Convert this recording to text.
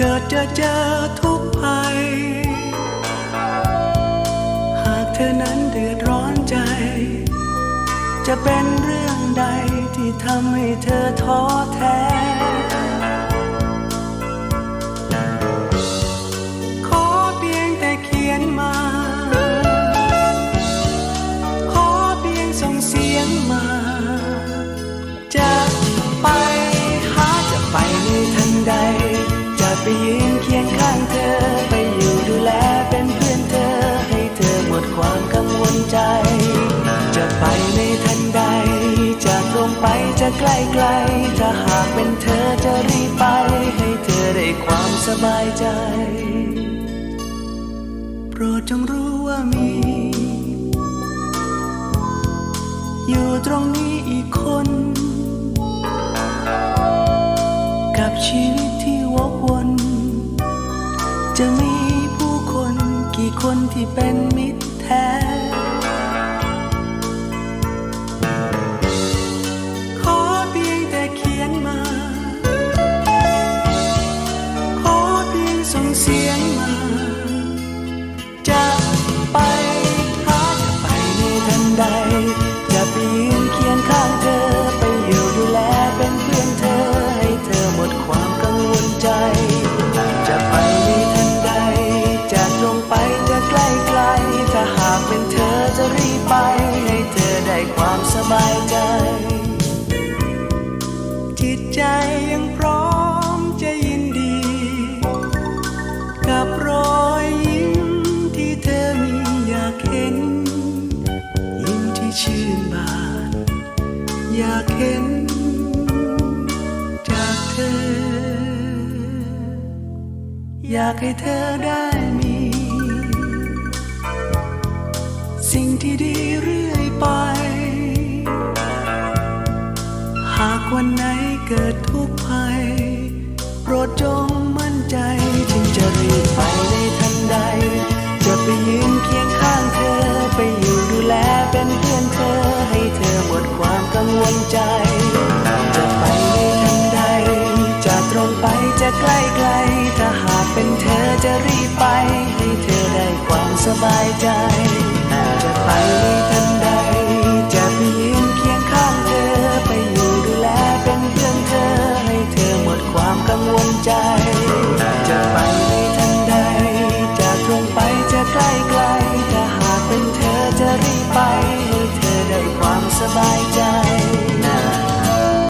เกิดจะเจอทุกภัย หากเธอนั้นเดือดร้อนใจ จะเป็นเรื่องใดที่ทำให้เธอท้อแท้ ไปจะใกล้ไกล ถ้าหากเป็นเธอจะรีบไป ให้เธอได้ความสบายใจ โปรดจงรู้ว่ามี อยู่ตรงนี้อีกคน กับชีวิตที่วกวน จะมี บายใจ จิตใจยังพร้อมจะยินดี กับรอยยิ้มที่เธอมีอยากเห็น ยิ้มที่ชื่นบาน อยากเห็นจากเธอ อยากให้เธอได้มี หากวันไหนเกิดทุกข์ภัย โปรดจงมั่นใจจึงจะรีบไปในทันใด จะไปยืนเคียงข้างเธอ ไปอยู่ดูแลเป็นเพื่อนเธอ ให้เธอหมดความกังวลใจ จะไปในทันใด จะตรงไปจะใกล้ไกล ถ้าหากเป็นเธอจะรีบไป ให้เธอได้ความสบายใจ